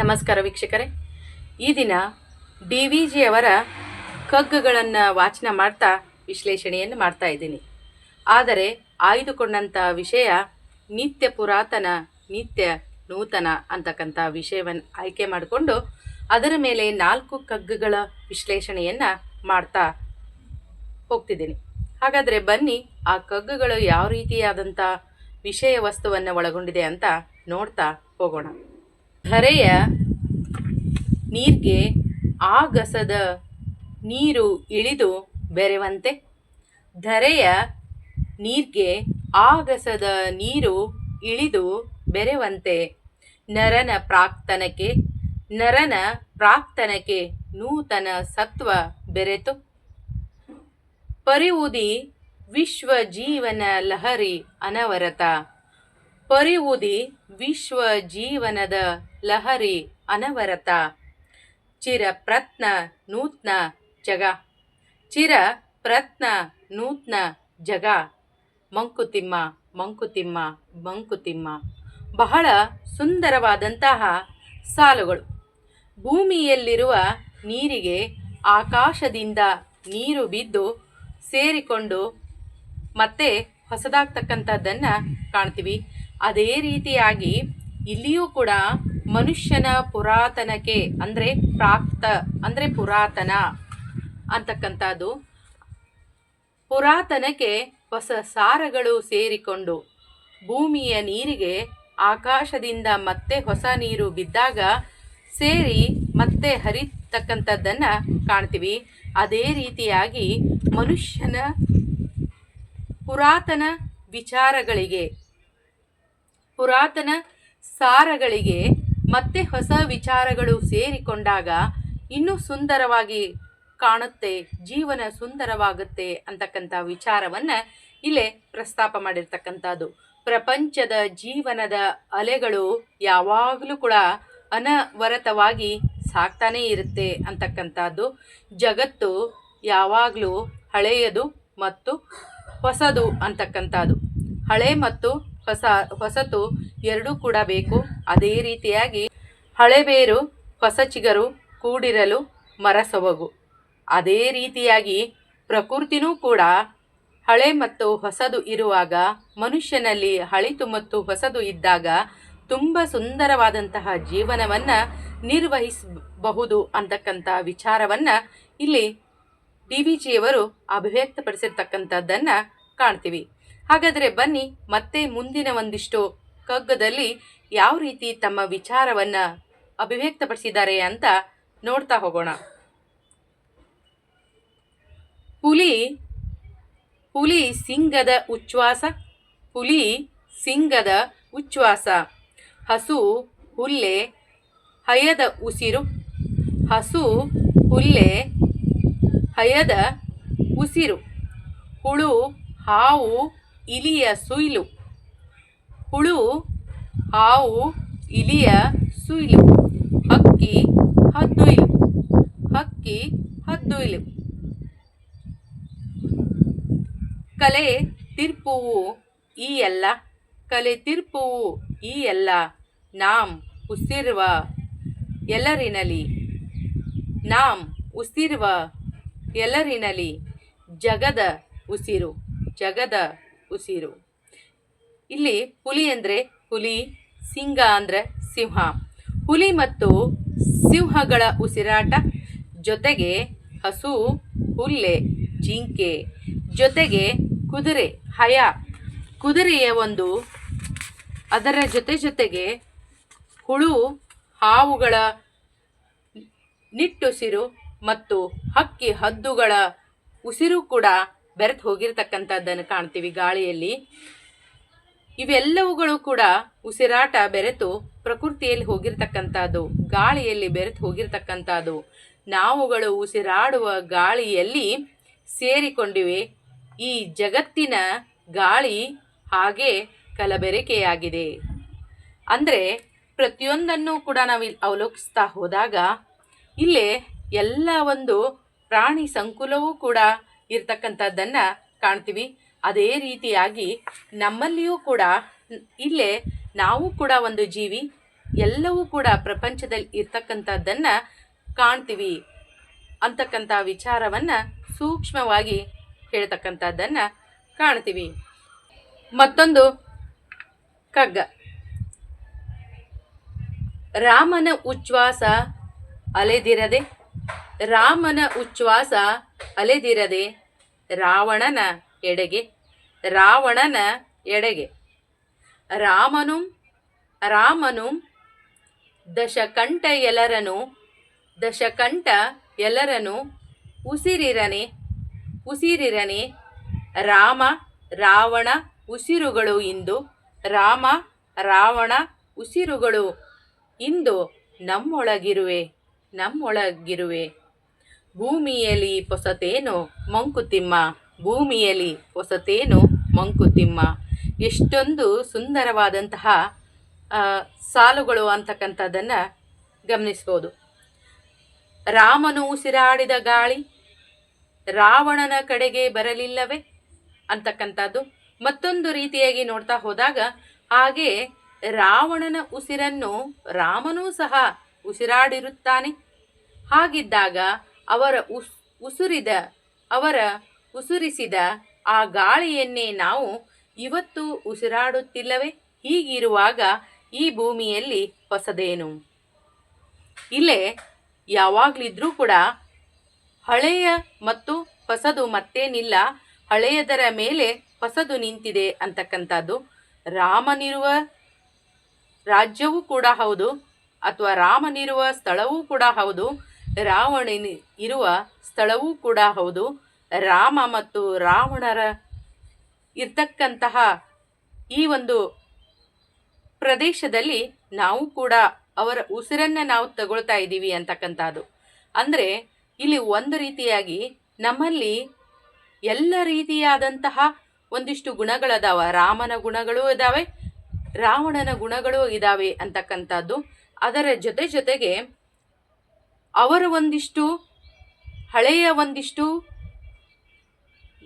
ನಮಸ್ಕಾರ ವೀಕ್ಷಕರೇ. ಈ ದಿನ ಡಿ ವಿ ಜಿಯವರ ಕಗ್ಗಗಳನ್ನು ವಾಚನ ಮಾಡ್ತಾ ವಿಶ್ಲೇಷಣೆಯನ್ನು ಮಾಡ್ತಾ ಇದ್ದೀನಿ. ಆದರೆ ಆಯ್ದುಕೊಂಡಂಥ ವಿಷಯ ನಿತ್ಯ ಪುರಾತನ, ನಿತ್ಯ ನೂತನ ಅಂತಕ್ಕಂಥ ವಿಷಯವನ್ನು ಆಯ್ಕೆ ಮಾಡಿಕೊಂಡು ಅದರ ಮೇಲೆ ನಾಲ್ಕು ಕಗ್ಗಗಳ ವಿಶ್ಲೇಷಣೆಯನ್ನು ಮಾಡ್ತಾ ಹೋಗ್ತಿದ್ದೀನಿ. ಹಾಗಾದರೆ ಬನ್ನಿ, ಆ ಕಗ್ಗಗಳು ಯಾವ ರೀತಿಯಾದಂಥ ವಿಷಯ ವಸ್ತುವನ್ನು ಒಳಗೊಂಡಿದೆ ಅಂತ ನೋಡ್ತಾ ಹೋಗೋಣ. ಧರೆಯ ನೀರಿಗೆ ಆಗಸದ ನೀರು ಇಳಿದು ಬೆರೆವಂತೆ. ಧರೆಯ ನೀರಿಗೆ ಆಗಸದ ನೀರು ಇಳಿದು ಬೆರೆವಂತೆ. ನರನ ಪ್ರಾಕ್ತನಕ್ಕೆ ನರನ ಪ್ರಾಕ್ತನಕ್ಕೆ ನೂತನ ಸತ್ವ ಬೆರೆತು. ಪರಿವುದಿ ವಿಶ್ವ ಜೀವನ ಲಹರಿ ಅನವರತ. ಪರಿವುದಿ ವಿಶ್ವ ಜೀವನದ ಲಹರಿ ಅನವರತ. ಚಿರ ಪ್ರತ್ನ ನೂತ್ನ ಜಗ. ಚಿರ ಪ್ರತ್ನ ನೂತ್ನ ಜಗ. ಮಂಕುತಿಮ್ಮ ಮಂಕುತಿಮ್ಮ ಮಂಕುತಿಮ್ಮ. ಬಹಳ ಸುಂದರವಾದಂತಹ ಸಾಲುಗಳು. ಭೂಮಿಯಲ್ಲಿರುವ ನೀರಿಗೆ ಆಕಾಶದಿಂದ ನೀರು ಬಿದ್ದು ಸೇರಿಕೊಂಡು ಮತ್ತೆ ಹೊಸದಾಗ್ತಕ್ಕಂಥದ್ದನ್ನು ಕಾಣ್ತೀವಿ. ಅದೇ ರೀತಿಯಾಗಿ ಇಲ್ಲಿಯೂ ಕೂಡ ಮನುಷ್ಯನ ಪುರಾತನಕ್ಕೆ, ಅಂದರೆ ಪ್ರಾಪ್ತ, ಅಂದರೆ ಪುರಾತನ ಅಂತಕ್ಕಂಥದ್ದು. ಪುರಾತನಕ್ಕೆ ಹೊಸ ಸಾರಗಳು ಸೇರಿಕೊಂಡು ಭೂಮಿಯ ನೀರಿಗೆ ಆಕಾಶದಿಂದ ಮತ್ತೆ ಹೊಸ ನೀರು ಬಿದ್ದಾಗ ಸೇರಿ ಮತ್ತೆ ಹರಿತಕ್ಕಂಥದ್ದನ್ನು ಕಾಣ್ತೀವಿ. ಅದೇ ರೀತಿಯಾಗಿ ಮನುಷ್ಯನ ಪುರಾತನ ವಿಚಾರಗಳಿಗೆ, ಪುರಾತನ ಸಾರಗಳಿಗೆ ಮತ್ತೆ ಹೊಸ ವಿಚಾರಗಳು ಸೇರಿಕೊಂಡಾಗ ಇನ್ನೂ ಸುಂದರವಾಗಿ ಕಾಣುತ್ತೆ, ಜೀವನ ಸುಂದರವಾಗುತ್ತೆ ಅಂತಕ್ಕಂಥ ವಿಚಾರವನ್ನು ಇಲ್ಲೇ ಪ್ರಸ್ತಾಪ ಮಾಡಿರ್ತಕ್ಕಂಥದ್ದು. ಪ್ರಪಂಚದ ಜೀವನದ ಅಲೆಗಳು ಯಾವಾಗಲೂ ಕೂಡ ಅನವರತವಾಗಿ ಸಾಕ್ತಾನೇ ಇರುತ್ತೆ ಅಂತಕ್ಕಂಥದ್ದು. ಜಗತ್ತು ಯಾವಾಗಲೂ ಹಳೆಯದು ಮತ್ತು ಹೊಸದು ಅಂತಕ್ಕಂಥದ್ದು. ಹಳೆ ಮತ್ತು ಹೊಸ, ಹೊಸತು ಎರಡೂ ಕೂಡ ಬೇಕು. ಅದೇ ರೀತಿಯಾಗಿ ಹಳೆ ಬೇರು, ಹೊಸ ಚಿಗರು, ಕೂಡಿರಲು ಮರ ಸೊಬಗು ಅದೇ ರೀತಿಯಾಗಿ ಪ್ರಕೃತಿನೂ ಕೂಡ ಹಳೆ ಮತ್ತು ಹೊಸದು ಇರುವಾಗ ಮನುಷ್ಯನಲ್ಲಿ ಹಳಿತು ಮತ್ತು ಹೊಸದು ಇದ್ದಾಗ ತುಂಬ ಸುಂದರವಾದಂತಹ ಜೀವನವನ್ನು ನಿರ್ವಹಿಸಬಹುದು ಅಂತಕ್ಕಂಥ ವಿಚಾರವನ್ನು ಇಲ್ಲಿ ಡಿ ವಿ ಜಿಯವರು ಅಭಿವ್ಯಕ್ತಪಡಿಸಿರ್ತಕ್ಕಂಥದ್ದನ್ನು ಕಾಣ್ತೀವಿ. ಹಾಗಾದರೆ ಬನ್ನಿ, ಮತ್ತೆ ಮುಂದಿನ ಒಂದಿಷ್ಟು ಕಗ್ಗದಲ್ಲಿ ಯಾವ ರೀತಿ ತಮ್ಮ ವಿಚಾರವನ್ನು ಅಭಿವ್ಯಕ್ತಪಡಿಸಿದ್ದಾರೆ ಅಂತ ನೋಡ್ತಾ ಹೋಗೋಣ. ಹುಲಿ ಹುಲಿ ಸಿಂಗದ ಉಚ್ಛ್ವಾಸ, ಹುಲಿ ಸಿಂಗದ ಉಚ್ಛ್ವಾಸ. ಹಸು ಹುಲ್ಲೆ ಹಯದ ಉಸಿರು, ಹಸು ಹುಲ್ಲೆ ಹಯದ ಉಸಿರು. ಹುಳು ಹಾವು ಇಲಿಯ ಸುಯಿಲು. ಹುಳು, ಹಾವು, ಇಲಿಯ ಸುಯಿಲು. ಹಕ್ಕಿ, ಹದ್ದುಯಿಲು. ಹಕ್ಕಿ, ಹದ್ದುಯಿಲು. ಕಲೆ ತಿರ್ಪುವು ಈ ಎಲ್ಲ. ಕಲೆ ತಿರ್ಪುವು ಈ ಎಲ್ಲ. ನಾಮ್ ಉಸಿರುವ ಎಲ್ಲರಿನಲಿ ನಾಮ್ ಉಸಿರುವ ಎಲ್ಲರಿನಲಿ ಜಗದ ಉಸಿರು. ಜಗದ ಉಸಿರು. ಇಲ್ಲಿ ಹುಲಿ ಅಂದರೆ ಹುಲಿ, ಸಿಂಗ ಅಂದರೆ ಸಿಂಹ. ಹುಲಿ ಮತ್ತು ಸಿಂಹಗಳ ಉಸಿರಾಟ, ಜೊತೆಗೆ ಹಸು, ಹುಲ್ಲೆ, ಜಿಂಕೆ, ಜೊತೆಗೆ ಕುದುರೆ, ಹಯ. ಕುದುರೆಯ ಒಂದು ಅದರ ಜೊತೆ ಜೊತೆಗೆ ಹುಳು, ಹಾವುಗಳ ನಿಟ್ಟುಸಿರು ಮತ್ತು ಹಕ್ಕಿ ಹದ್ದುಗಳ ಉಸಿರು ಕೂಡ ಬೆರೆತು ಹೋಗಿರ್ತಕ್ಕಂಥದ್ದನ್ನು ಕಾಣ್ತೀವಿ ಗಾಳಿಯಲ್ಲಿ. ಇವೆಲ್ಲವುಗಳು ಕೂಡ ಉಸಿರಾಟ ಬೆರೆತು ಪ್ರಕೃತಿಯಲ್ಲಿ ಹೋಗಿರ್ತಕ್ಕಂಥದ್ದು, ಗಾಳಿಯಲ್ಲಿ ಬೆರೆತು ಹೋಗಿರ್ತಕ್ಕಂಥದ್ದು. ನಾವುಗಳು ಉಸಿರಾಡುವ ಗಾಳಿಯಲ್ಲಿ ಸೇರಿಕೊಂಡಿವೆ. ಈ ಜಗತ್ತಿನ ಗಾಳಿ ಹಾಗೆ ಕಲಬೆರಕೆಯಾಗಿದೆ. ಅಂದರೆ ಪ್ರತಿಯೊಂದನ್ನು ಕೂಡ ನಾವು ಅವಲೋಕಿಸ್ತಾ ಹೋದಾಗ ಇಲ್ಲೇ ಎಲ್ಲ ಒಂದು ಪ್ರಾಣಿ ಸಂಕುಲವೂ ಕೂಡ ಇರ್ತಕ್ಕಂಥದ್ದನ್ನು ಕಾಣ್ತೀವಿ. ಅದೇ ರೀತಿಯಾಗಿ ನಮ್ಮಲ್ಲಿಯೂ ಕೂಡ ಇಲ್ಲೇ ನಾವು ಕೂಡ ಒಂದು ಜೀವಿ, ಎಲ್ಲವೂ ಕೂಡ ಪ್ರಪಂಚದಲ್ಲಿ ಇರ್ತಕ್ಕಂಥದ್ದನ್ನ ಕಾಣ್ತೀವಿ ಅಂತಕ್ಕಂಥ ವಿಚಾರವನ್ನ ಸೂಕ್ಷ್ಮವಾಗಿ ಹೇಳ್ತಕ್ಕಂಥದ್ದನ್ನ ಕಾಣ್ತೀವಿ. ಮತ್ತೊಂದು ಕಗ್ಗ. ರಾಮನ ಉಚ್ಛ್ವಾಸ ಅಲೆದಿರದೆ ರಾಮನ ಉಚ್ಛ್ವಾಸ ಅಲೆದಿರದೆ ರಾವಣನ ಎಡೆಗೆ ರಾವಣನ ಎಡೆಗೆ. ರಾಮನು ರಾಮನು ದಶಕಂಠ ಎಲ್ಲರನು ದಶಕಂಠ ಎಲ್ಲರನು ಉಸಿರಿರನೆ ಉಸಿರಿರನೆ. ರಾಮ, ರಾವಣ ಉಸಿರುಗಳು ಇಂದು, ರಾಮ, ರಾವಣ ಉಸಿರುಗಳು ಇಂದು ನಮ್ಮೊಳಗಿರುವೆ ನಮ್ಮೊಳಗಿರುವೆ. ಭೂಮಿಯಲ್ಲಿ ಹೊಸತೇನು ಮಂಕುತಿಮ್ಮ ಭೂಮಿಯಲಿ ಹೊಸತೇನು ಮಂಕುತಿಮ್ಮ. ಎಷ್ಟೊಂದು ಸುಂದರವಾದಂತಹ ಸಾಲುಗಳು ಅಂತಕ್ಕಂಥದ್ದನ್ನು ಗಮನಿಸ್ಬೋದು. ರಾಮನು ಉಸಿರಾಡಿದ ಗಾಳಿ, ರಾವಣನ ಕಡೆಗೆ ಬರಲಿಲ್ಲವೇ ಅಂತಕ್ಕಂಥದ್ದು. ಮತ್ತೊಂದು ರೀತಿಯಾಗಿ ನೋಡ್ತಾ ಹೋದಾಗ, ಹಾಗೆ ರಾವಣನ ಉಸಿರನ್ನು ರಾಮನೂ ಸಹ ಉಸಿರಾಡಿರುತ್ತಾನೆ. ಹಾಗಿದ್ದಾಗ ಅವರ ಉಸ್, ಉಸುರಿದ, ಅವರ ಉಸುರಿಸಿದ ಆ ಗಾಳಿಯನ್ನೇ ನಾವು ಇವತ್ತು ಉಸಿರಾಡುತ್ತಿಲ್ಲವೇ? ಹೀಗಿರುವಾಗ ಈ ಭೂಮಿಯಲ್ಲಿ ಹೊಸದೇನು ಇಲ್ಲೇ ಯಾವಾಗಲಿದ್ರೂ ಕೂಡ ಹಳೆಯ ಮತ್ತು ಹೊಸದು ಮತ್ತೇನಿಲ್ಲ. ಹಳೆಯದರ ಮೇಲೆ ಹೊಸದು ನಿಂತಿದೆ ಅಂತಕ್ಕಂಥದ್ದು. ರಾಮನಿರುವ ರಾಜ್ಯವೂ ಕೂಡ ಹೌದು, ಅಥವಾ ರಾಮನಿರುವ ಸ್ಥಳವೂ ಕೂಡ ಹೌದು. ರಾವಣನ ಇರುವ ಸ್ಥಳವೂ ಕೂಡ ಹೌದು. ರಾಮ ಮತ್ತು ರಾವಣರ ಇರ್ತಕ್ಕಂತಹ ಈ ಒಂದು ಪ್ರದೇಶದಲ್ಲಿ ನಾವು ಕೂಡ ಅವರ ಉಸಿರನ್ನ ನಾವು ತಗೊಳ್ತಾ ಇದ್ದೀವಿ ಅಂತಕ್ಕಂಥದ್ದು. ಅಂದರೆ ಇಲ್ಲಿ ಒಂದು ರೀತಿಯಾಗಿ ನಮ್ಮಲ್ಲಿ ಎಲ್ಲ ರೀತಿಯಾದಂತಹ ಒಂದಿಷ್ಟು ಗುಣಗಳದಾವ ರಾಮನ ಗುಣಗಳು ಇದ್ದಾವೆ ರಾವಣನ ಗುಣಗಳು ಇದ್ದಾವೆ ಅಂತಕ್ಕಂಥದ್ದು. ಅದರ ಜೊತೆ ಜೊತೆಗೆ ಅವರ ಒಂದಿಷ್ಟು, ಹಳೆಯ ಒಂದಿಷ್ಟು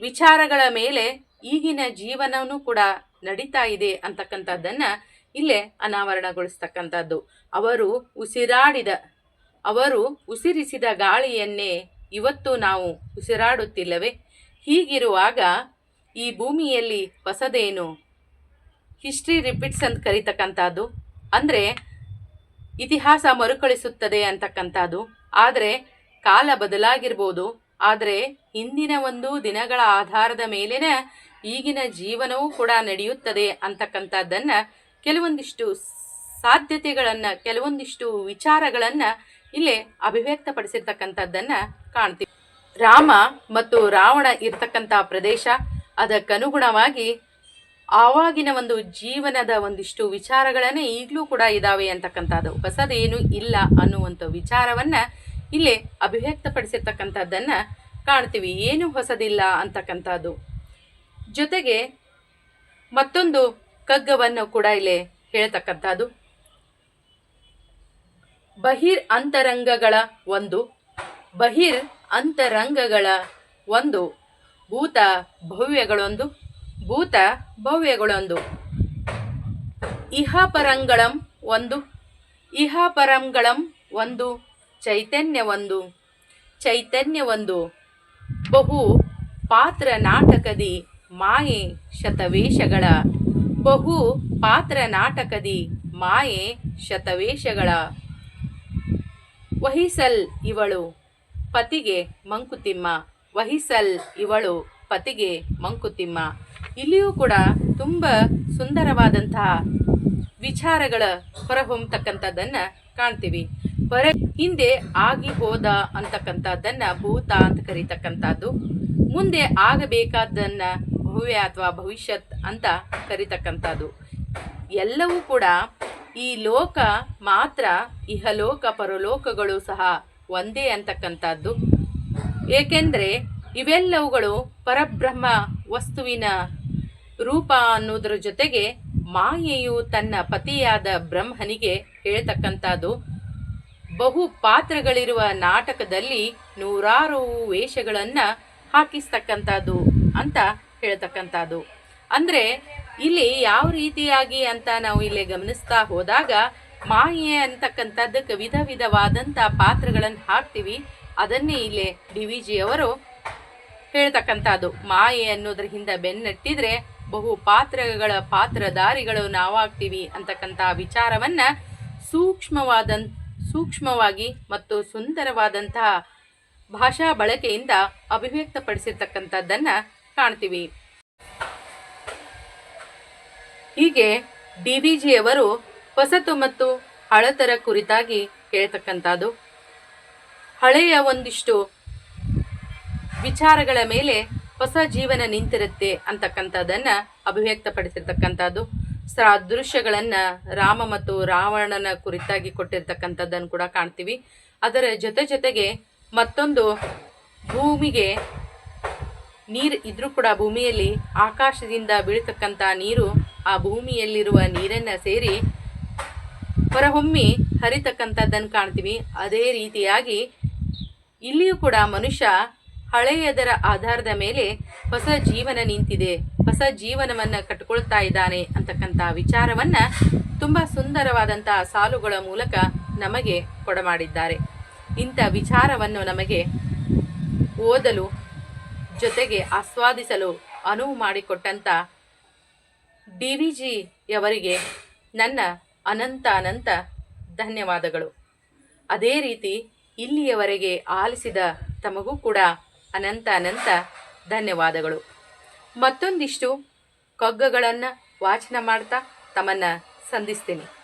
ವಿಚಾರಗಳ ಮೇಲೆ ಈಗಿನ ಜೀವನವೂ ಕೂಡ ನಡೀತಾ ಇದೆ ಅಂತಕ್ಕಂಥದ್ದನ್ನು ಇಲ್ಲೇ ಅನಾವರಣಗೊಳಿಸ್ತಕ್ಕಂಥದ್ದು. ಅವರು ಉಸಿರಾಡಿದ, ಅವರು ಉಸಿರಿಸಿದ ಗಾಳಿಯನ್ನೇ ಇವತ್ತು ನಾವು ಉಸಿರಾಡುತ್ತಿಲ್ಲವೇ. ಹೀಗಿರುವಾಗ ಈ ಭೂಮಿಯಲ್ಲಿ ಹೊಸದೇನು? ಹಿಸ್ಟ್ರಿ ರಿಪೀಟ್ಸ್ ಅಂತ ಕರೀತಕ್ಕಂಥದ್ದು. ಅಂದರೆ ಇತಿಹಾಸ ಮರುಕಳಿಸುತ್ತದೆ ಅಂತಕ್ಕಂಥದ್ದು. ಆದರೆ ಕಾಲ ಬದಲಾಗಿರ್ಬೋದು. ಆದರೆ ಹಿಂದಿನ ಒಂದು ದಿನಗಳ ಆಧಾರದ ಮೇಲಿನ ಈಗಿನ ಜೀವನವೂ ಕೂಡ ನಡೆಯುತ್ತದೆ ಅಂತಕ್ಕಂಥದ್ದನ್ನು ಕೆಲವೊಂದಿಷ್ಟು ಸಾಧ್ಯತೆಗಳನ್ನು, ಕೆಲವೊಂದಿಷ್ಟು ವಿಚಾರಗಳನ್ನು ಇಲ್ಲೇ ಅಭಿವ್ಯಕ್ತಪಡಿಸಿರ್ತಕ್ಕಂಥದ್ದನ್ನು ಕಾಣ್ತೀವಿ. ರಾಮ ಮತ್ತು ರಾವಣ ಇರ್ತಕ್ಕಂಥ ಪ್ರದೇಶ ಅದಕ್ಕನುಗುಣವಾಗಿ ಆವಾಗಿನ ಒಂದು ಜೀವನದ ಒಂದಿಷ್ಟು ವಿಚಾರಗಳನ್ನೇ ಈಗಲೂ ಕೂಡ ಇದ್ದಾವೆ ಅಂತಕ್ಕಂಥದ್ದು. ಹೊಸದೇನು ಇಲ್ಲ ಅನ್ನುವಂಥ ವಿಚಾರವನ್ನು ಇಲ್ಲಿ ಅಭಿವ್ಯಕ್ತಪಡಿಸಿರ್ತಕ್ಕಂಥದ್ದನ್ನು ಕಾಣ್ತೀವಿ. ಏನು ಹೊಸದಿಲ್ಲ ಅಂತಕ್ಕಂಥದ್ದು. ಜೊತೆಗೆ ಮತ್ತೊಂದು ಕಗ್ಗವನ್ನು ಕೂಡ ಇಲ್ಲಿ ಹೇಳ್ತಕ್ಕಂಥದ್ದು. ಬಹಿರ್ ಅಂತರಂಗಗಳ ಒಂದು, ಬಹಿರ್ ಅಂತರಂಗಗಳ ಒಂದು ಭೂತ ಭವ್ಯಗಳೊಂದು ಭೂತ ಭವ್ಯಗಳೊಂದು. ಇಹಪರಂಗಳಂ ಒಂದು. ಇಹಪರಂಗಳಂ ಒಂದು. ಚೈತನ್ಯ ಒಂದು. ಚೈತನ್ಯ ಒಂದು. ಬಹು ಪಾತ್ರ ನಾಟಕದಿ ಮಾಯೆ ಶತವೇಷಗಳ. ಬಹು ಪಾತ್ರ ನಾಟಕದಿ ಮಾಯೆ ಶತವೇಷಗಳ. ವಹಿಸಲ್ ಇವಳು ಪತಿಗೆ ಮಂಕುತಿಮ್ಮ. ವಹಿಸಲ್ ಇವಳು ಪತಿಗೆ ಮಂಕುತಿಮ್ಮ. ಇಲ್ಲಿಯೂ ಕೂಡ ತುಂಬ ಸುಂದರವಾದಂತಹ ವಿಚಾರಗಳ ಹೊರಹೊಮ್ಮತಕ್ಕಂಥದ್ದನ್ನ ಕಾಣ್ತೀವಿ. ಹೊರ ಹಿಂದೆ ಆಗಿ ಹೋದ ಅಂತಕ್ಕಂಥದ್ದನ್ನು ಭೂತ ಅಂತ ಕರೀತಕ್ಕಂಥದ್ದು, ಮುಂದೆ ಆಗಬೇಕಾದ್ದನ್ನು ಭವ್ಯ ಅಥವಾ ಭವಿಷ್ಯತ್ ಅಂತ ಕರೀತಕ್ಕಂಥದ್ದು. ಎಲ್ಲವೂ ಕೂಡ ಈ ಲೋಕ ಮಾತ್ರ, ಇಹಲೋಕ, ಪರಲೋಕಗಳು ಸಹ ಒಂದೇ ಅಂತಕ್ಕಂಥದ್ದು. ಏಕೆಂದರೆ ಇವೆಲ್ಲವುಗಳು ಪರಬ್ರಹ್ಮ ವಸ್ತುವಿನ ರೂಪ ಅನ್ನೋದ್ರ ಜೊತೆಗೆ ಮಾಯೆಯು ತನ್ನ ಪತಿಯಾದ ಬ್ರಹ್ಮನಿಗೆ ಹೇಳ್ತಕ್ಕಂಥದ್ದು. ಬಹು ಪಾತ್ರಗಳಿರುವ ನಾಟಕದಲ್ಲಿ ನೂರಾರು ವೇಷಗಳನ್ನು ಹಾಕಿಸ್ತಕ್ಕಂಥದ್ದು ಅಂತ ಹೇಳ್ತಕ್ಕಂಥದ್ದು. ಅಂದರೆ ಇಲ್ಲಿ ಯಾವ ರೀತಿಯಾಗಿ ಅಂತ ನಾವು ಇಲ್ಲಿ ಗಮನಿಸ್ತಾ ಹೋದಾಗ ಮಾಯೆ ಅಂತಕ್ಕಂಥದ್ದಕ್ಕೆ ವಿಧ ವಿಧವಾದಂಥ ಪಾತ್ರಗಳನ್ನು ಹಾಕ್ತೀವಿ. ಅದನ್ನೇ ಇಲ್ಲಿ ಡಿ ವಿ ಜಿಯವರು ಹೇಳ್ತಕ್ಕಂಥದ್ದು. ಮಾಯೆ ಅನ್ನೋದ್ರ ಹಿಂದೆ ಬೆನ್ನಟ್ಟಿದ್ರೆ ಬಹು ಪಾತ್ರಗಳ ಪಾತ್ರಧಾರಿಗಳು ನಾವಾಗ್ತೀವಿ ಅಂತಕ್ಕಂಥ ವಿಚಾರವನ್ನ ಸೂಕ್ಷ್ಮವಾದ ಸೂಕ್ಷ್ಮವಾಗಿ ಮತ್ತು ಸುಂದರವಾದಂತಹ ಭಾಷಾ ಬಳಕೆಯಿಂದ ಅಭಿವ್ಯಕ್ತಪಡಿಸಿರ್ತಕ್ಕಂಥದ್ದನ್ನ ಕಾಣ್ತೀವಿ. ಹೀಗೆ ಡಿ ವಿ ಜಿಯವರು ಹೊಸತು ಮತ್ತು ಹಳತರ ಕುರಿತಾಗಿ ಹೇಳ್ತಕ್ಕಂಥದ್ದು. ಹಳೆಯ ಒಂದಿಷ್ಟು ವಿಚಾರಗಳ ಮೇಲೆ ಹೊಸ ಜೀವನ ನಿಂತಿರುತ್ತೆ ಅಂತಕ್ಕಂಥದ್ದನ್ನ ಅಭಿವ್ಯಕ್ತಪಡಿಸಿರ್ತಕ್ಕಂಥದ್ದು. ದೃಶ್ಯಗಳನ್ನು ರಾಮ ಮತ್ತು ರಾವಣನ ಕುರಿತಾಗಿ ಕೊಟ್ಟಿರ್ತಕ್ಕಂಥದ್ದನ್ನು ಕೂಡ ಕಾಣ್ತೀವಿ. ಅದರ ಜೊತೆ ಜೊತೆಗೆ ಮತ್ತೊಂದು ಭೂಮಿಗೆ ನೀರು ಇದ್ರೂ ಕೂಡ ಭೂಮಿಯಲ್ಲಿ ಆಕಾಶದಿಂದ ಬೀಳ್ತಕ್ಕಂಥ ನೀರು ಆ ಭೂಮಿಯಲ್ಲಿರುವ ನೀರನ್ನು ಸೇರಿ ಹೊರಹೊಮ್ಮಿ ಹರಿತಕ್ಕಂಥದ್ದನ್ನು ಕಾಣ್ತೀವಿ. ಅದೇ ರೀತಿಯಾಗಿ ಇಲ್ಲಿಯೂ ಕೂಡ ಮನುಷ್ಯ ಹಳೆಯದರ ಆಧಾರದ ಮೇಲೆ ಹೊಸ ಜೀವನ ನಿಂತಿದೆ. ಹೊಸ ಜೀವನವನ್ನು ಕಟ್ಕೊಳ್ತಾ ಇದ್ದಾನೆ ಅಂತಕ್ಕಂಥ ವಿಚಾರವನ್ನ ತುಂಬ ಸುಂದರವಾದಂಥ ಸಾಲುಗಳ ಮೂಲಕ ನಮಗೆ ಕೊಡಮಾಡಿದ್ದಾರೆ. ಇಂಥ ವಿಚಾರವನ್ನು ನಮಗೆ ಓದಲು, ಜೊತೆಗೆ ಆಸ್ವಾದಿಸಲು ಅನುವು ಮಾಡಿಕೊಟ್ಟಂಥ ಡಿ ವಿ ಜಿಯವರಿಗೆ ನನ್ನ ಅನಂತ ಅನಂತ ಧನ್ಯವಾದಗಳು. ಅದೇ ರೀತಿ ಇಲ್ಲಿಯವರೆಗೆ ಆಲಿಸಿದ ತಮಗೂ ಕೂಡ ಅನಂತ ಅನಂತ ಧನ್ಯವಾದಗಳು. ಮತ್ತೊಂದಿಷ್ಟು ಕಗ್ಗಗಳನ್ನು ವಾಚನ ಮಾಡ್ತಾ ತಮ್ಮನ್ನು ಸಂಧಿಸ್ತೀನಿ.